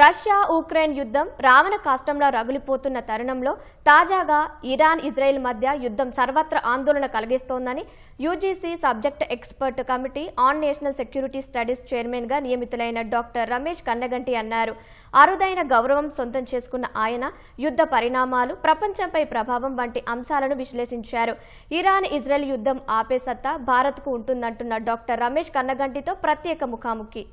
Russia Ukraine యుద్ధం రావణ కాష్టంలో రగులిపోతున్న తరుణంలో తాజాగా ఇరాన్ ఇజ్రాయెల్ మధ్య యుద్ధం సర్వత్ర ఆందోళన కలిగిస్తోందని UGC subject expert committee on national security studies చైర్మన్గా నియమితులైన డాక్టర్ రమేష్ కన్నగంటి అన్నారు. అరుదైన గౌరవం సొంతం చేసుకున్న ఆయన యుద్ధ పరిణామాలు ప్రపంచంపై ప్రభావం వంటి అంశాలను విశ్లేషించారు. ఇరాన్ ఇజ్రాయెల్ యుద్ధం ఆపే సత్తా భారత్కు ఉంటుందంటున్న డాక్టర్ రమేష్ కన్నగంటితో ప్రత్యేక ముఖాముఖి.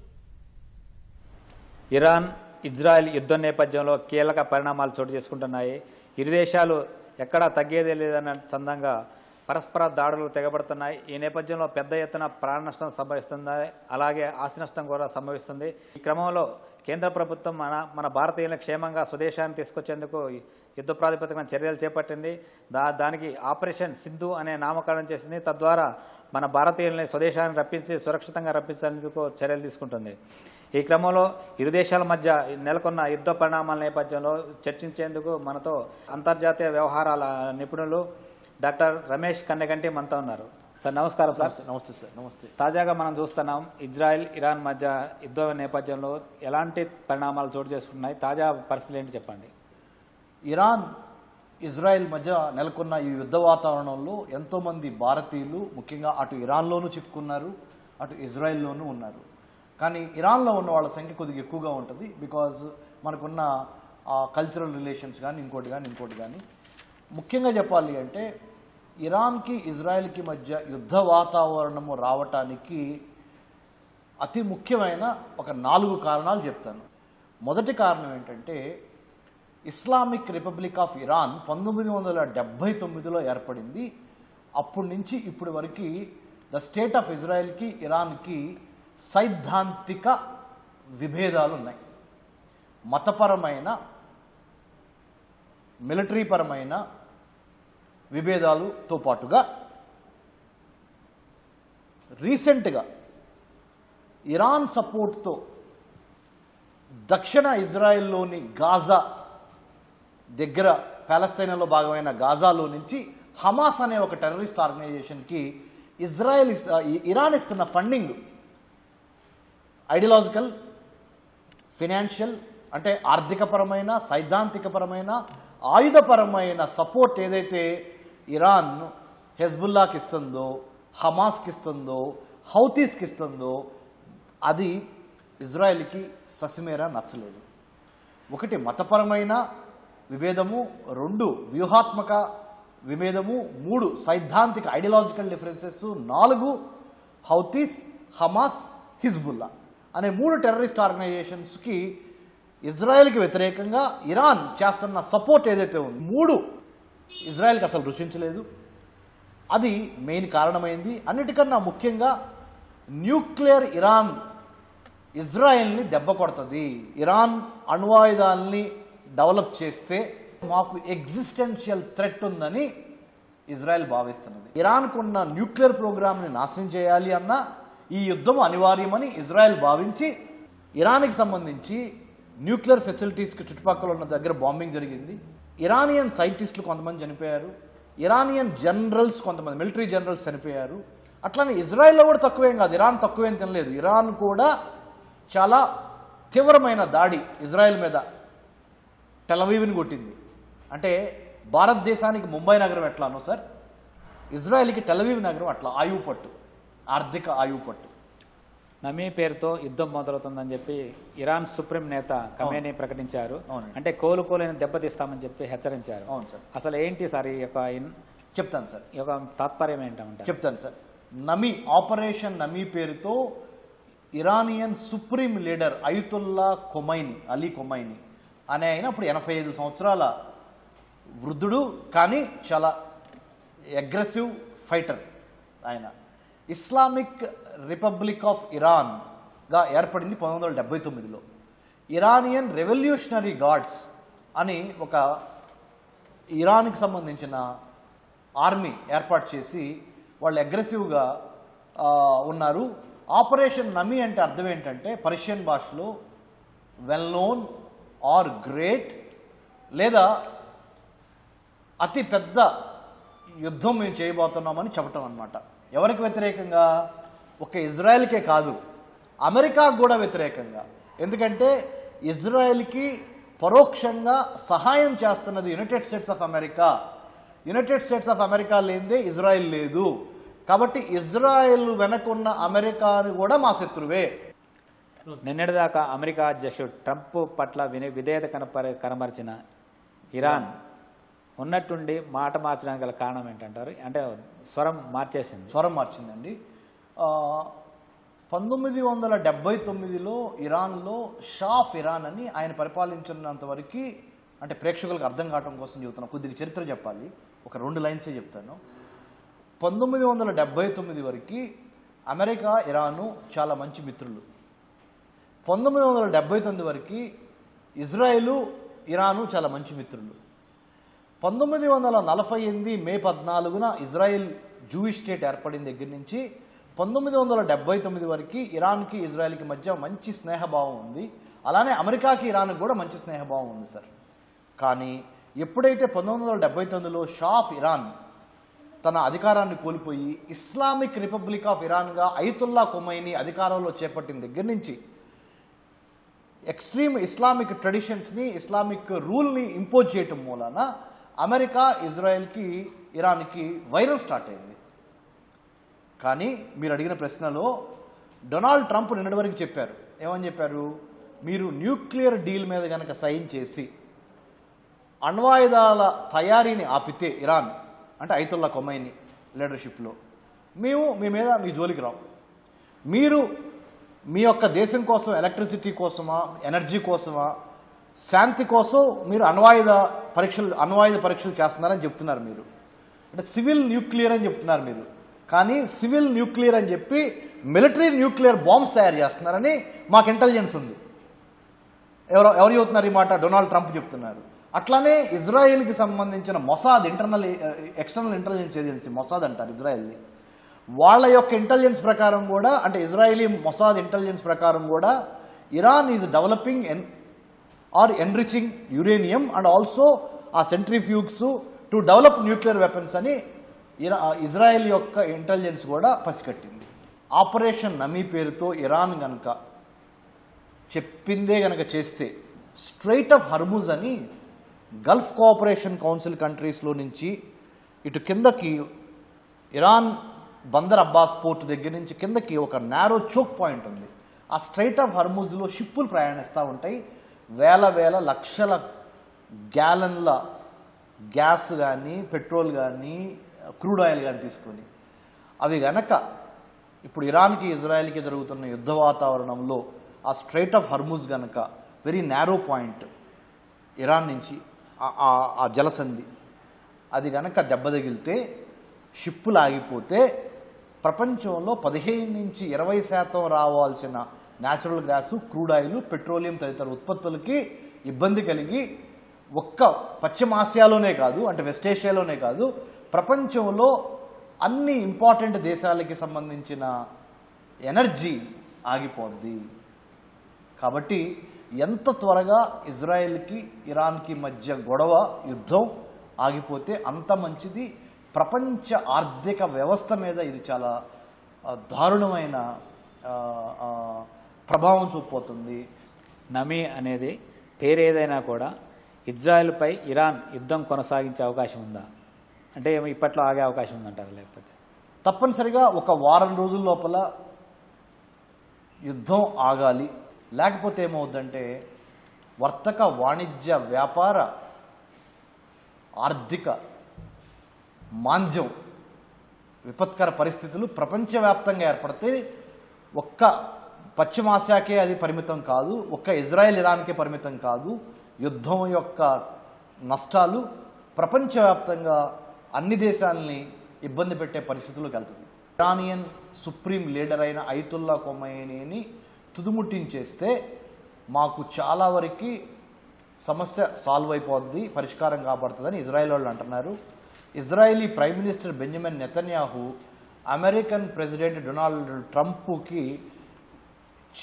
ఇరాన్ ఇజ్రాయెల్ యుద్ధం నేపథ్యంలో కీలక పరిణామాలు చోటు చేసుకుంటున్నాయి. ఇరు దేశాలు ఎక్కడా తగ్గేదే లేదన్న చందంగా పరస్పర దాడులు తెగబడుతున్నాయి. ఈ నేపథ్యంలో పెద్ద ఎత్తున ప్రాణ నష్టం సంభవిస్తుంది అలాగే ఆస్తి నష్టం కూడా సంభవిస్తుంది. ఈ క్రమంలో కేంద్ర ప్రభుత్వం మన మన భారతీయులను క్షేమంగా స్వదేశాన్ని తీసుకొచ్చేందుకు యుద్ధ ప్రాతిపదికన చర్యలు చేపట్టింది. దా దానికి ఆపరేషన్ సింధు అనే నామకరణం చేసింది. తద్వారా మన భారతీయుల్ని స్వదేశాన్ని రప్పించి సురక్షితంగా రప్పించేందుకు చర్యలు తీసుకుంటుంది. ఈ క్రమంలో ఇరు దేశాల మధ్య నెలకొన్న యుద్ధ పరిణామాల నేపథ్యంలో చర్చించేందుకు మనతో అంతర్జాతీయ వ్యవహారాల నిపుణులు డాక్టర్ రమేష్ కన్నెగంటి మనతో ఉన్నారు. సార్ నమస్కారం సార్. నమస్తే సార్ నమస్తే. తాజాగా మనం చూస్తున్నాం ఇజ్రాయెల్ ఇరాన్ మధ్య యుద్ధ నేపథ్యంలో ఎలాంటి పరిణామాలు చోటు చేసుకుంటున్నాయి? తాజా పరిస్థితులు ఏంటి చెప్పండి? ఇరాన్ ఇజ్రాయెల్ మధ్య నెలకొన్న ఈ యుద్ధ వాతావరణంలో ఎంతోమంది భారతీయులు ముఖ్యంగా అటు ఇరాన్లోనూ చిక్కుకున్నారు అటు ఇజ్రాయెల్లోనూ ఉన్నారు. కానీ ఇరాన్లో ఉన్న వాళ్ళ సంఖ్య కొద్దిగా ఎక్కువగా ఉంటుంది బికాజ్ మనకున్న కల్చరల్ రిలేషన్స్ కానీ ఇంకోటి కానీ ఇంకోటి కానీ ముఖ్యంగా చెప్పాలి అంటే ఇరాన్కి ఇజ్రాయెల్కి మధ్య యుద్ధ వాతావరణము రావటానికి అతి ముఖ్యమైన ఒక నాలుగు కారణాలు చెప్తాను. మొదటి కారణం ఏంటంటే ఇస్లామిక్ రిపబ్లిక్ ఆఫ్ ఇరాన్ పంతొమ్మిది వందల డెబ్భై తొమ్మిదిలో ఏర్పడింది. అప్పటి నుంచి ఇప్పటి వరకు ద స్టేట్ ఆఫ్ ఇజ్రాయెల్కి ఇరాన్కి సైద్ధాంతిక విభేదాలు ఉన్నాయి మతపరమైన మిలిటరీ పరమైన విభేదాలతో పాటుగా రీసెంట్గా ఇరాన్ సపోర్ట్తో దక్షిణ ఇజ్రాయెల్లోని గాజా దగ్గర ప్యాలస్తైనాలో భాగమైన గాజాలో నుంచి హమాస్ అనే ఒక టెర్రరిస్ట్ ఆర్గనైజేషన్కి ఇజ్రాయెల్ ఇస్- ఇరాన్ ఇస్తున్న ఫండింగ్ ఐడియాలజికల్ ఫినాన్షియల్ అంటే ఆర్థికపరమైన సైద్ధాంతికపరమైన ఆయుధపరమైన సపోర్ట్ ఏదైతే ఇరాన్ హెజ్బుల్లాకి ఇస్తుందో హమాస్కి ఇస్తుందో హౌతీస్కి ఇస్తుందో అది ఇజ్రాయెల్కి ససిమేరా నచ్చలేదు. ఒకటి మతపరమైన విభేదము రెండు వ్యూహాత్మక విభేదము మూడు సైద్ధాంతిక ఐడియాలజికల్ డిఫరెన్సెస్ నాలుగు హౌతీస్ హమాస్ హిజ్బుల్లా. అనే మూడు టెర్రరిస్ట్ ఆర్గనైజేషన్స్కి ఇజ్రాయెల్కి వ్యతిరేకంగా ఇరాన్ చేస్తున్న సపోర్ట్ ఏదైతే ఉంది మూడు ఇజ్రాయెల్కి అసలు రుచించలేదు. అది మెయిన్ కారణమైంది. అన్నిటికన్నా ముఖ్యంగా న్యూక్లియర్ ఇరాన్ ఇజ్రాయెల్ని దెబ్బ కొడుతుంది. ఇరాన్ అణ్వాయుధాలని డెవలప్ చేస్తే మాకు ఎగ్జిస్టెన్షియల్ థ్రెట్ ఉందని ఇజ్రాయెల్ భావిస్తున్నది. ఇరాన్కున్న న్యూక్లియర్ ప్రోగ్రామ్ని నాశనం చేయాలి అన్న ఈ యుద్ధం అనివార్యమని ఇజ్రాయెల్ భావించి ఇరాన్కి సంబంధించి న్యూక్లియర్ ఫెసిలిటీస్కి చుట్టుపక్కల ఉన్న దగ్గర బాంబింగ్ జరిగింది. ఇరానియన్ సైంటిస్టులు కొంతమంది చనిపోయారు. ఇరానియన్ జనరల్స్ కొంతమంది మిలిటరీ జనరల్స్ చనిపోయారు. అట్లానే ఇజ్రాయెల్లో కూడా తక్కువేం కాదు. ఇరాన్ తక్కువేం తినలేదు. ఇరాన్ కూడా చాలా తీవ్రమైన దాడి ఇజ్రాయెల్ మీద టెలవీవ్ని కొట్టింది. అంటే భారతదేశానికి ముంబై నగరం ఎట్లానో సార్? ఇజ్రాయెల్కి టెలవీవ్ నగరం అట్లా ఆయువు పట్టు. ఆర్థిక ఆయువు పట్టు. నమీ పేరుతో యుద్ధం మొదలవుతుందని చెప్పి ఇరాన్ సుప్రీం నేత కమేనీ ప్రకటించారు. అంటే కోలుకోలేని దెబ్బతీస్తామని చెప్పి హెచ్చరించారు. అవును సార్. అసలు ఏంటి సార్ ఈ యొక్క చెప్తాను సార్. ఈ యొక్క తాత్పర్యం ఏంటంటే? చెప్తాను సార్. నమీ ఆపరేషన్ నమీ పేరుతో Iranian supreme leader Ayatollah Khomeini Ali Khomeini అనే ఆయన అప్పుడు ఎనభై ఐదు సంవత్సరాల వృద్ధుడు కానీ చాలా అగ్రెసివ్ ఫైటర్ ఆయన. ఇస్లామిక్ రిపబ్లిక్ ఆఫ్ ఇరాన్గా ఏర్పడింది పంతొమ్మిది వందల డెబ్బై తొమ్మిదిలో. ఇరానియన్ రెవల్యూషనరీ గార్డ్స్ అని ఒక ఇరాన్కి సంబంధించిన ఆర్మీ ఏర్పాటు చేసి వాళ్ళు అగ్రెసివ్గా ఉన్నారు. ఆపరేషన్ నమి అంటే అర్థం ఏంటంటే పర్షియన్ భాషలో వెల్ నోన్ ఆర్ గ్రేట్ లేదా అతి పెద్ద యుద్ధం మేము చేయబోతున్నామని చెప్పటం అనమాట ఎవరికి వ్యతిరేకంగా? ఒక ఇజ్రాయెల్కే కాదు అమెరికాకు కూడా వ్యతిరేకంగా. ఎందుకంటే ఇజ్రాయెల్కి పరోక్షంగా సహాయం చేస్తున్నది United States of America. United States of America లేనిదే ఇజ్రాయెల్ లేదు. కాబట్టి ఇజ్రాయెల్ వెనకున్న అమెరికాని కూడా మా శత్రువే. నిన్నటిదాకా అమెరికా అధ్యక్షుడు ట్రంప్ పట్ల వినే విధేయత కనపర కనబరిచిన ఇరాన్ ఉన్నట్టుండి మాట మార్చడానికి గల కారణం ఏంటంటారు? అంటే స్వరం మార్చేసింది. స్వరం మార్చిందండి. పంతొమ్మిది వందల డెబ్బై తొమ్మిదిలో ఇరాన్లో షాఫ్ ఇరాన్ అని ఆయన పరిపాలించినంత వరకు అంటే ప్రేక్షకులకు అర్థం కావడం కోసం చెబుతున్నా కొద్దిగా చరిత్ర చెప్పాలి. ఒక రెండు లైన్సే చెప్తాను. పంతొమ్మిది వందల డెబ్బై తొమ్మిది వరకు అమెరికా ఇరాను చాలా మంచి మిత్రులు. పంతొమ్మిది వందల డెబ్బై తొమ్మిది వరకు ఇజ్రాయెలు ఇరాను చాలా మంచి మిత్రులు. పంతొమ్మిది వందల నలభై ఎనిమిది మే పద్నాలుగున ఇజ్రాయెల్ జూయిష్ స్టేట్ ఏర్పడిన దగ్గర నుంచి పంతొమ్మిది వందల డెబ్బై తొమ్మిది వరకు ఇరాన్కి ఇజ్రాయెల్కి మధ్య మంచి స్నేహభావం ఉంది. అలానే అమెరికాకి ఇరాన్కి కూడా మంచి స్నేహభావం ఉంది సార్. కానీ ఎప్పుడైతే పంతొమ్మిది వందల డెబ్బై తొమ్మిదిలో షా ఆఫ్ ఇరాన్ తన అధికారాన్ని కోల్పోయి ఇస్లామిక్ రిపబ్లిక్ ఆఫ్ ఇరాన్గా ఐతుల్లా కొమైని అధికారంలో చేపట్టిన దగ్గర నుంచి ఎక్స్ట్రీమ్ ఇస్లామిక్ ట్రెడిషన్స్ని ఇస్లామిక్ రూల్ని ఇంపోజ్ చేయటం మూలాన అమెరికా ఇజ్రాయెల్కి ఇరాన్కి వైరం స్టార్ట్ అయింది. కానీ మీరు అడిగిన ప్రశ్నలో డొనాల్డ్ ట్రంప్ నిన్నటి వరకు చెప్పారు. ఏమని చెప్పారు? మీరు న్యూక్లియర్ డీల్ మీద కనుక సైన్ చేసి అణ్వాయుధాల తయారీని ఆపితే ఇరాన్ అంటే ఐతుల్లా కొమైని లీడర్షిప్లో మేము మీ మీద మీ జోలికి రాం. మీరు మీ యొక్క దేశం కోసం ఎలక్ట్రిసిటీ కోసమా ఎనర్జీ కోసమా శాంతి కోసం మీరు అణ్వాయుధ పరీక్షలు అణ్వాయుధ పరీక్షలు చేస్తున్నారని చెప్తున్నారు మీరు. అంటే సివిల్ న్యూక్లియర్ అని చెప్తున్నారు మీరు. కానీ సివిల్ న్యూక్లియర్ అని చెప్పి మిలిటరీ న్యూక్లియర్ బాంబ్స్ తయారు చేస్తున్నారని మాకు ఇంటెలిజెన్స్ ఉంది. ఎవరు ఎవరు చెబుతున్నారు ఈ మాట? డొనాల్డ్ ట్రంప్ చెప్తున్నారు అట్లానే ఇజ్రాయెల్కి సంబంధించిన Mossad internal external intelligence agency Mossad అంటారు ఇజ్రాయెల్ని వాళ్ళ యొక్క ఇంటెలిజెన్స్ ప్రకారం కూడా అంటే ఇజ్రాయలీ మొసాద్ ఇంటెలిజెన్స్ ప్రకారం కూడా Iran is developing an or enriching uranium and also uh centrifuges to develop nuclear weapons అని ఇరా ఇజ్రాయెల్ యొక్క ఇంటెలిజెన్స్ కూడా పసికట్టింది ఆపరేషన్ నమీ పేరుతో ఇరాన్ గనక చెప్పిందే గనక చేస్తే స్ట్రైట్ ఆఫ్ హర్ముజ్ అని గల్ఫ్ కోఆపరేషన్ కౌన్సిల్ కంట్రీస్లో నుంచి ఇటు కిందకి ఇరాన్ బందర్ అబ్బాస్ పోర్ట్ దగ్గర నుంచి కిందకి ఒక నారో చోక్ పాయింట్ ఉంది. ఆ స్ట్రైట్ ఆఫ్ హర్ముజ్లో షిప్పులు ప్రయాణిస్తూ ఉంటాయి. వేల వేల లక్షల గ్యాలన్ల గ్యాస్ కానీ పెట్రోల్ కానీ క్రూడ్ ఆయిల్ కానీ తీసుకొని అవి గనక ఇప్పుడు ఇరాన్కి ఇజ్రాయెల్కి జరుగుతున్న యుద్ధ వాతావరణంలో ఆ స్ట్రైట్ ఆఫ్ హర్ముజ్ గనక వెరీ నేరో పాయింట్ ఇరాన్ నుంచి ఆ- జలసంధి అది గనక దెబ్బ తగిలితే షిప్పులు ఆగిపోతే ప్రపంచంలో పదిహేను నుంచి ఇరవై శాతం రావాల్సిన natural gas crude oil petroleum తదితర ఉత్పత్తులకి ఇబ్బంది కలిగి ఒక్క పశ్చిమ ఆసియాలోనే కాదు అంటే వెస్ట్ ఏషియాలోనే కాదు ప్రపంచంలో అన్ని ఇంపార్టెంట్ దేశాలకి సంబంధించిన ఎనర్జీ ఆగిపోద్ది. కాబట్టి ఎంత త్వరగా ఇజ్రాయెల్కి ఇరాన్కి మధ్య గొడవ యుద్ధం ఆగిపోతే అంత మంచిది. ప్రపంచ ఆర్థిక వ్యవస్థ మీద ఇది చాలా దారుణమైన ప్రభావం చూపుతుంది. నమీ అనేది పేరేదైనా కూడా ఇజ్రాయెల్పై ఇరాన్ యుద్ధం కొనసాగించే అవకాశం ఉందా? అంటే ఏమో ఇప్పట్లో ఆగే అవకాశం ఉందంటారు లేకపోతే? తప్పనిసరిగా ఒక వారం రోజుల లోపల యుద్ధం ఆగాలి. లేకపోతే ఏమవుద్దంటే వర్తక వాణిజ్య వ్యాపార ఆర్థిక మాంద్యం విపత్కర పరిస్థితులు ప్రపంచవ్యాప్తంగా ఏర్పడితే ఒక్క పశ్చిమాసియాకే అది పరిమితం కాదు ఒక్క ఇజ్రాయెల్ ఇరాన్కే పరిమితం కాదు. యుద్ధం యొక్క నష్టాలు ప్రపంచవ్యాప్తంగా అన్ని దేశాలని ఇబ్బంది పెట్టే పరిస్థితుల్లోకి వెళ్తుంది. ఇరానియన్ సుప్రీం లీడర్ అయిన ఐతుల్లా కొమైనీని తుదుముట్టించేస్తే మాకు చాలా వరకు సమస్య సాల్వ్ అయిపోద్ది పరిష్కారం కాబడుతుందని ఇజ్రాయెల్ వాళ్ళు అంటున్నారు. Israeli prime minister Benjamin Netanyahu American president Donald ట్రంప్కి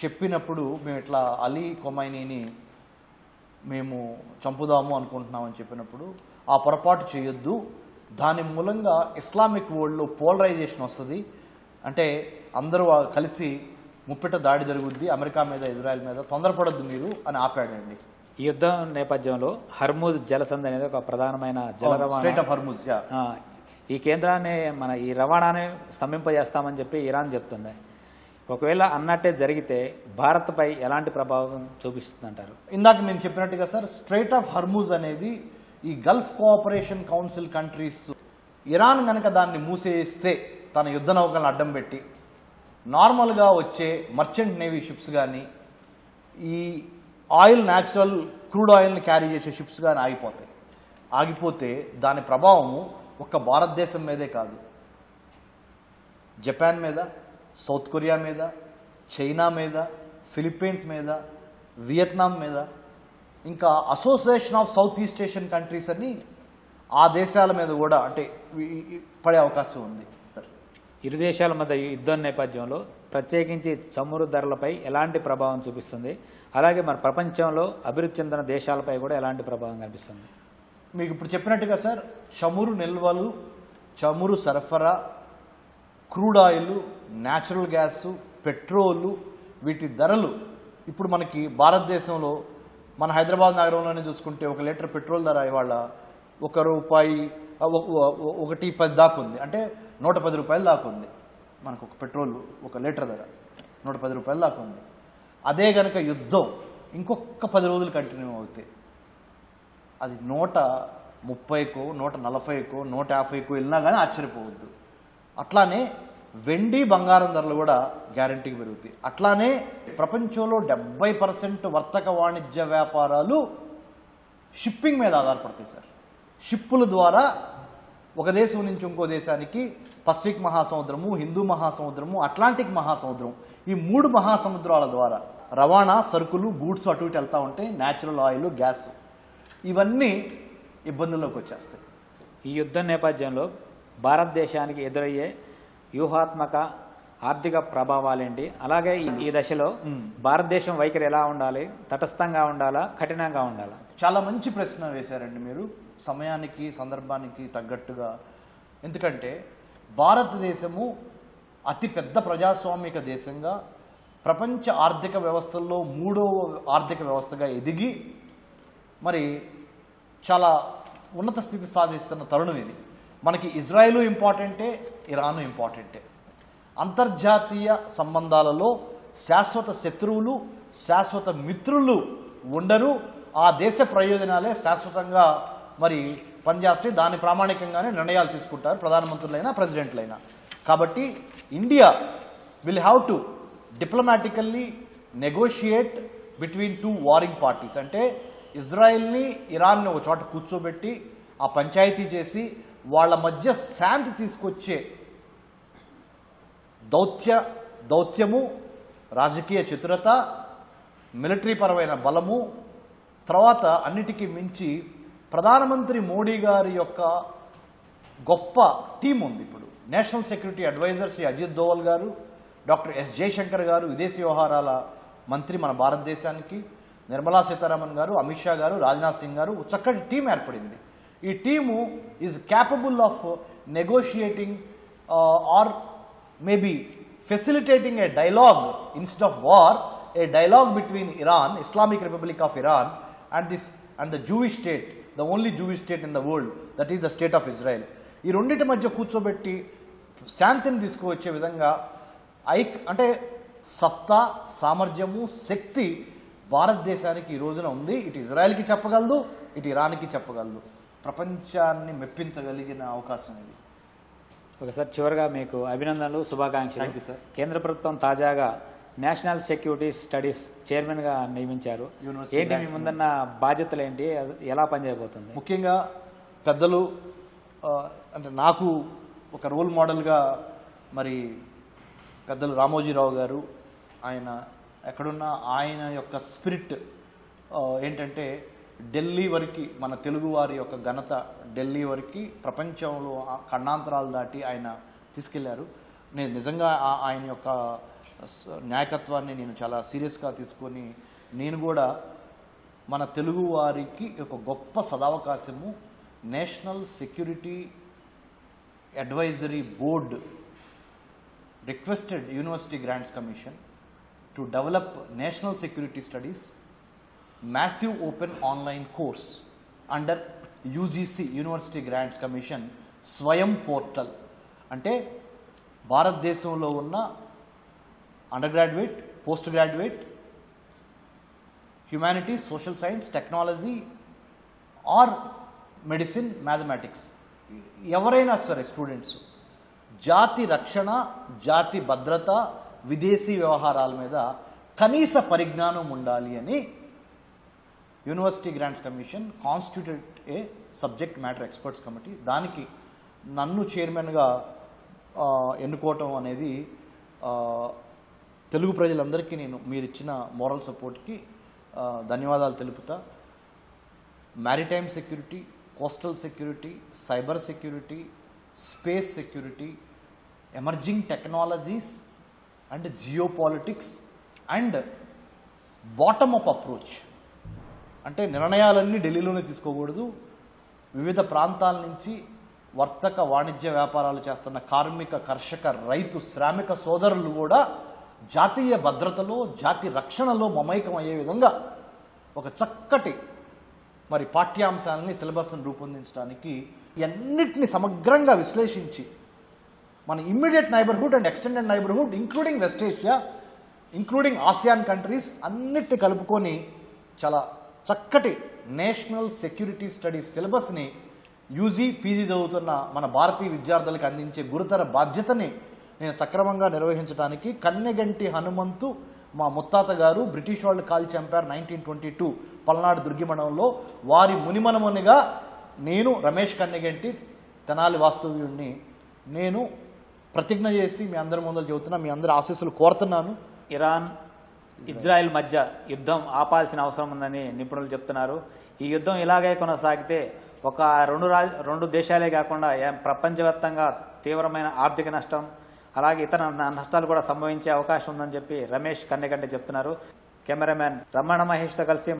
చెప్పినప్పుడు మేము ఇట్లా అలీ కొమైనీని మేము చంపుదాము అనుకుంటున్నామని చెప్పినప్పుడు ఆ పొరపాటు చేయొద్దు. దాని మూలంగా ఇస్లామిక్ వరల్డ్లో పోలరైజేషన్ వస్తుంది. అంటే అందరూ కలిసి ముప్పిట దాడి జరుగుద్ది అమెరికా మీద ఇజ్రాయెల్ మీద. తొందరపడొద్దు మీరు అని ఆపాడండి. ఈ యుద్ధం నేపథ్యంలో హర్మూజ్ జలసంధి అనేది ఒక ప్రధానమైన జల స్టేట్ రవాణా. హర్ముజ్ ఈ కేంద్రాన్ని మన ఈ రవాణాని స్తంభింపజేస్తామని చెప్పి ఇరాన్ చెప్తుంది. ఒకవేళ అన్నట్టే జరిగితే భారత్పై ఎలాంటి ప్రభావం చూపిస్తుందంటారు? ఇందాక నేను చెప్పినట్టుగా సార్ స్ట్రైట్ ఆఫ్ హర్మూజ్ అనేది ఈ Gulf cooperation council countries Iran కనుక దాన్ని మూసేస్తే తన యుద్ధ నౌకలను అడ్డం పెట్టి నార్మల్గా వచ్చే మర్చెంట్ నేవీ షిప్స్ కానీ ఈ ఆయిల్ న్యాచురల్ క్రూడ్ ఆయిల్ని క్యారీ చేసే షిప్స్ కానీ ఆగిపోతాయి. ఆగిపోతే దాని ప్రభావము ఒక్క భారతదేశం మీదే కాదు. జపాన్ మీద సౌత్ కొరియా మీద చైనా మీద ఫిలిప్పీన్స్ మీద వియత్నాం మీద ఇంకా association of South East Asian countries అని ఆ దేశాల మీద కూడా అంటే పడే అవకాశం ఉంది. ఇరు దేశాల మధ్య యుద్ధం నేపథ్యంలో ప్రత్యేకించి చమురు ధరలపై ఎలాంటి ప్రభావం చూపిస్తుంది? అలాగే మన ప్రపంచంలో అభివృద్ధి చెందిన దేశాలపై కూడా ఎలాంటి ప్రభావం కనిపిస్తుంది? మీకు ఇప్పుడు చెప్పినట్టుగా సార్ చమురు నిల్వలు చమురు సరఫరా crude oil natural gas petrol వీటి ధరలు. ఇప్పుడు మనకి భారతదేశంలో మన హైదరాబాద్ నగరంలోనే చూసుకుంటే ఒక లీటర్ పెట్రోల్ ధర ఇవాళ ఒక రూపాయి ఒక- ఒకటి పది దాకా ఉంది. అంటే నూట పది రూపాయలు దాకా ఉంది. మనకు ఒక పెట్రోల్ ఒక లీటర్ ధర నూట పది రూపాయలు దాకా ఉంది. అదే కనుక యుద్ధం ఇంకొక పది రోజులు కంటిన్యూ అవుతాయి అది నూట ముప్పైకో నూట నలభైకో నూట యాభైకో వెళ్ళినా కానీ ఆశ్చర్యపోవద్దు. అట్లానే వెండి బంగారం ధరలు కూడా గ్యారంటీకి పెరుగుతాయి. అట్లానే ప్రపంచంలో డెబ్బై పర్సెంట్ వర్తక వాణిజ్య వ్యాపారాలు షిప్పింగ్ మీద ఆధారపడతాయి సార్. షిప్పుల ద్వారా ఒక దేశం నుంచి ఇంకో దేశానికి పసిఫిక్ మహాసముద్రము హిందూ మహాసముద్రము అట్లాంటిక్ మహాసముద్రం ఈ మూడు మహాసముద్రాల ద్వారా రవాణా సరుకులు గూడ్స్ అటు ఇటు వెళ్తూ ఉంటాయి న్యాచురల్ ఆయిల్ గ్యాస్ ఇవన్నీ ఇబ్బందుల్లోకి వచ్చేస్తాయి. ఈ యుద్ధం నేపథ్యంలో భారతదేశానికి ఎదురయ్యే వ్యూహాత్మక ఆర్థిక ప్రభావాలేంటి? అలాగే ఈ- దశలో భారతదేశం వైఖరి ఎలా ఉండాలి? తటస్థంగా ఉండాలా? కఠినంగా ఉండాలా? చాలా మంచి ప్రశ్న వేశారండి మీరు. సమయానికి సందర్భానికి తగ్గట్టుగా. ఎందుకంటే భారతదేశము అతి పెద్ద ప్రజాస్వామిక దేశంగా ప్రపంచ ఆర్థిక వ్యవస్థల్లో మూడవ ఆర్థిక వ్యవస్థగా ఎదిగి మరి చాలా ఉన్నత స్థితి సాధిస్తున్న తరుణం ఇది. మనకి ఇజ్రాయెలు ఇంపార్టెంటే ఇరాను ఇంపార్టెంటే. అంతర్జాతీయ సంబంధాలలో శాశ్వత శత్రువులు శాశ్వత మిత్రులు ఉండరు. ఆ దేశ ప్రయోజనాలే శాశ్వతంగా మరి పనిచేస్తే దాని ప్రామాణికంగానే నిర్ణయాలు తీసుకుంటారు ప్రధానమంత్రులైనా ప్రెసిడెంట్లైనా. కాబట్టి India will have to diplomatically negotiate between two warring parties అంటే ఇజ్రాయెల్ని ఇరాన్ని ఒక చోట కూర్చోబెట్టి ఆ పంచాయతీ చేసి వాళ్ళ మధ్య శాంతి తీసుకొచ్చే దౌత్య దౌత్యము రాజకీయ చతురత మిలిటరీ పరమైన బలము తర్వాత అన్నిటికీ మించి ప్రధానమంత్రి మోడీ గారి యొక్క గొప్ప టీం ఉంది ఇప్పుడు. National security adviser Shri Ajit Doval గారు డాక్టర్ ఎస్ జయశంకర్ గారు విదేశీ వ్యవహారాల మంత్రి మన భారతదేశానికి నిర్మలా సీతారామన్ గారు అమిత్ షా గారు రాజ్నాథ్ సింగ్ గారు చక్కటి టీం ఏర్పడింది. ఈ team is capable of negotiating or maybe facilitating a dialogue instead of war a dialogue between Iran Islamic republic of Iran and this and the Jewish state the only Jewish state in the world that is the state of Israel ఈ రెండింటి మధ్య కూర్చోబెట్టి శాంతిని తీసుకువచ్చే విధంగా ఐక్ అంటే సత్తా సామర్థ్యము శక్తి భారతదేశానికి ఈ రోజున ఉంది. ఇటు ఇజ్రాయెల్కి చెప్పగలదు ఇటు ఇరాన్కి చెప్పగలదు. ప్రపంచాన్ని మెప్పించగలిగిన అవకాశం ఇది. ఒకసారి చివరిగా మీకు అభినందనలు Thank you, శుభాకాంక్షలు sir. కేంద్ర ప్రభుత్వం తాజాగా నేషనల్ సెక్యూరిటీ స్టడీస్ చైర్మన్గా నియమించారు. ఏంటి మీ ముందున్న బాధ్యతలు ఏంటి? అది ఎలా పనిచేయబోతుంది? ముఖ్యంగా పెద్దలు అంటే నాకు ఒక రోల్ మోడల్గా మరి పెద్దలు రామోజీరావు గారు ఆయన ఎక్కడున్నా ఆయన యొక్క స్పిరిట్ ఏంటంటే ఢిల్లీ వరకు మన తెలుగు వారి యొక్క ఘనత ఢిల్లీ వరకు ప్రపంచంలో ఖండాంతరాలు దాటి ఆయన తీసుకెళ్ళారు. నేను నిజంగా ఆ- ఆయన యొక్క నాయకత్వాన్ని నేను చాలా సీరియస్గా తీసుకొని నేను కూడా మన తెలుగు వారికి ఒక గొప్ప సదావకాశము national security advisory board requested University Grants Commission to develop national security studies massive open online course under UGC University Grants Commission Swayam portal అంటే భారతదేశంలో ఉన్న undergraduate postgraduate humanities social science technology or medicine mathematics ఎవరైనా సరే students జాతి రక్షణ జాతి భద్రత విదేశీ వ్యవహారాల మీద కనీస పరిజ్ఞానం ఉండాలి అని University Grants Commission constitute a subject matter experts committee దానికి నన్ను చైర్మన్గా ఎన్నుకోవటం అనేది తెలుగు ప్రజలందరికీ నేను మీరు ఇచ్చిన మోరల్ సపోర్ట్కి ధన్యవాదాలు తెలుపుతా. Maritime security coastal security cyber security space security emerging technologies and geopolitics and bottom up approach అంటే నిర్ణయాలన్నీ ఢిల్లీలోనే తీసుకోకూడదు. వివిధ ప్రాంతాల నుంచి వర్తక వాణిజ్య వ్యాపారాలు చేస్తున్న కార్మిక కర్షక రైతు శ్రామిక సోదరులు కూడా జాతీయ భద్రతలో జాతి రక్షణలో మమైకం అయ్యే విధంగా ఒక చక్కటి మరి పాఠ్యాంశాలని సిలబస్ను రూపొందించడానికి అన్నిటిని సమగ్రంగా విశ్లేషించి మన immediate neighbourhood and extended neighbourhood including West Asia including ASEAN countries అన్నిటిని కలుపుకొని చాలా చక్కటి నేషనల్ సెక్యూరిటీ స్టడీస్ సిలబస్ని యూజీ పీజీ చదువుతున్న మన భారతీయ విద్యార్థులకు అందించే గురుతర బాధ్యతని నేను సక్రమంగా నిర్వహించడానికి కన్నెగంటి హనుమంతు మా ముత్తాత గారు బ్రిటిష్ వాళ్ళు కాల్ చంపారు నైన్టీన్ ట్వంటీ టూ పల్నాడు దుర్గిమణంలో వారి మునిమనమునిగా నేను రమేష్ కన్నెగంటి తెనాలి వాస్తవ్యుడిని నేను ప్రతిజ్ఞ చేసి మీ అందరి ముందర చెబుతున్నా మీ అందరి ఆశీస్సులు కోరుతున్నాను. ఇరాన్ ఇజ్రాయెల్ మధ్య యుద్ధం ఆపాల్సిన అవసరం ఉందని నిపుణులు చెప్తున్నారు. ఈ యుద్ధం ఇలాగే కొనసాగితే ఒక రెండు రాజ రెండు దేశాలే కాకుండా ప్రపంచవ్యాప్తంగా తీవ్రమైన ఆర్థిక నష్టం అలాగే ఇతర నష్టాలు కూడా సంభవించే అవకాశం ఉందని చెప్పి రమేష్ కన్నెగంటే చెప్తున్నారు. కెమెరామ్యాన్ రమణ మహేష్తో కలిసి